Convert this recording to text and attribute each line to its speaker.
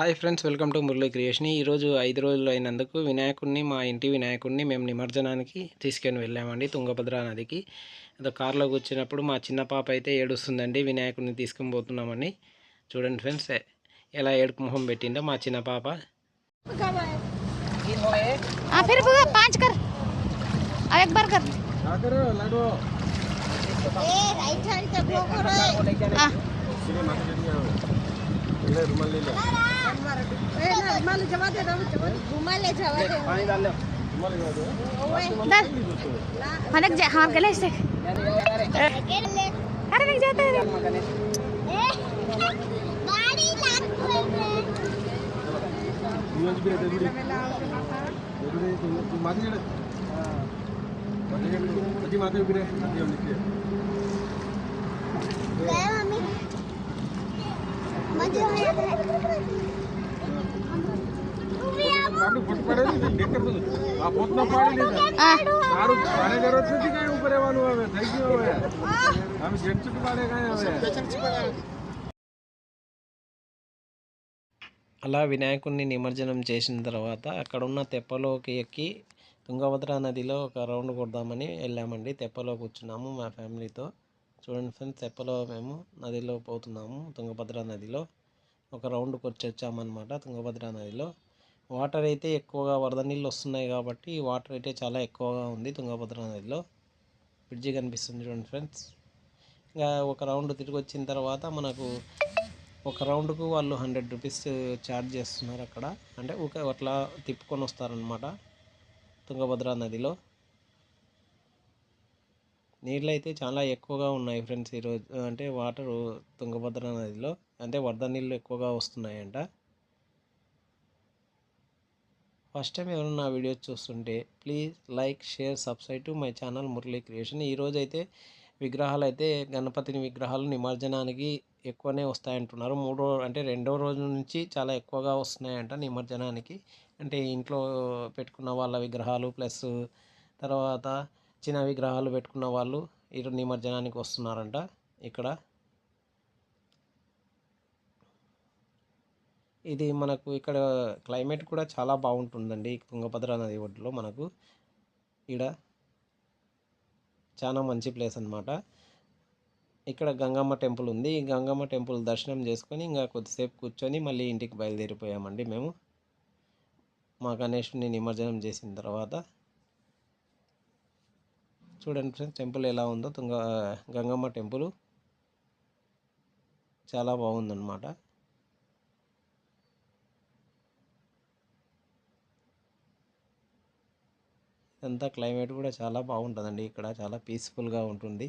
Speaker 1: Hi friends welcome to Murali creation. ఈరోజు ఐదు రోజులు అయినందుకు వినాయకుడిని మా ఇంటి వినాయకుడిని మేము నిమజ్జనానికి తీసుకొని వెళ్ళామండి తుంగభద్ర నదికి. అదో కారులో కూర్చున్నప్పుడు మా చిన్న పాప అయితే ఏడుస్తుందండి వినాయకుడిని తీసుకొని పోతున్నామని చూడండి ఫ్రెండ్స్ ఎలా ఏడుపు మొహం పెట్టిందో మా చిన్న పాప.
Speaker 2: రైట్ హ్యాండ్ रुमाल जवा दे रुमाल ले जवा दे पानी डाल। ले दर हनक जा हाँ गले से अरे नहीं जाता है गाड़ी लाग पे माते उभी रहे मम्मी मज़े हो रहा है
Speaker 1: అలా వినాయకుడిని నిమజ్జనం చేసిన తర్వాత అక్కడ ఉన్న తెప్పలోకి ఎక్కి తుంగభద్ర నదిలో ఒక రౌండ్ కొడదామని వెళ్ళామండి. తెప్పలో కూర్చున్నాము మా ఫ్యామిలీతో. చూడండి ఫ్రెండ్స్ తెప్పలో మేము నదిలో పోతున్నాము తుంగభద్ర నదిలో. ఒక రౌండ్ కొచ్చి వచ్చామన్నమాట తుంగభద్ర నదిలో. వాటర్ అయితే ఎక్కువగా వరద నీళ్ళు వస్తున్నాయి కాబట్టి వాటర్ అయితే చాలా ఎక్కువగా ఉంది తుంగభద్ర నదిలో. బ్రిడ్జి కనిపిస్తుంది చూడండి ఫ్రెండ్స్. ఇంకా ఒక రౌండ్ తిరిగి వచ్చిన తర్వాత మనకు ఒక రౌండ్కు వాళ్ళు హండ్రెడ్ రూపీస్ ఛార్జ్ చేస్తున్నారు అక్కడ. అంటే ఒక అట్లా తిప్పుకొని వస్తారనమాట తుంగభద్ర నదిలో. నీళ్ళు అయితే చాలా ఎక్కువగా ఉన్నాయి ఫ్రెండ్స్ ఈరోజు అంటే వాటరు తుంగభద్ర నదిలో. అంటే వరద నీళ్ళు ఎక్కువగా వస్తున్నాయంట. ఫస్ట్ టైం ఎవరైనా నా వీడియోస్ చూస్తుంటే please like share subscribe to my channel Murali creation. ఈరోజు అయితే విగ్రహాలు అయితే గణపతిని విగ్రహాలు నిమజ్జనానికి ఎక్కువనే వస్తాయంటున్నారు. మూడో అంటే రెండో రోజు నుంచి చాలా ఎక్కువగా వస్తున్నాయంట నిమజ్జనానికి. అంటే ఇంట్లో పెట్టుకున్న వాళ్ళ విగ్రహాలు ప్లస్ తర్వాత చిన్న విగ్రహాలు పెట్టుకున్న వాళ్ళు ఈరోజు నిమజ్జనానికి వస్తున్నారంట ఇక్కడ. ఇది మనకు ఇక్కడ క్లైమేట్ కూడా చాలా బాగుంటుందండి. తుంగభద్ర నది ఒడ్డులో మనకు ఇక్కడ చాలా మంచి ప్లేస్ అనమాట ఇక్కడ గంగమ్మ టెంపుల్ ఉంది. ఈ గంగమ్మ టెంపుల్ దర్శనం చేసుకొని ఇంకా కొద్దిసేపు కూర్చొని మళ్ళీ ఇంటికి బయలుదేరిపోయామండి మేము. మా గణేషుని నిమజ్జనం చేసిన తర్వాత చూడండి ఫ్రెండ్స్ టెంపుల్ ఎలా ఉందో. తుంగ గంగమ్మ టెంపుల్ చాలా బాగుందన్నమాట. ఇదంతా క్లైమేట్ కూడా చాలా బాగుంటుందండి. ఇక్కడ చాలా పీస్ఫుల్గా ఉంటుంది.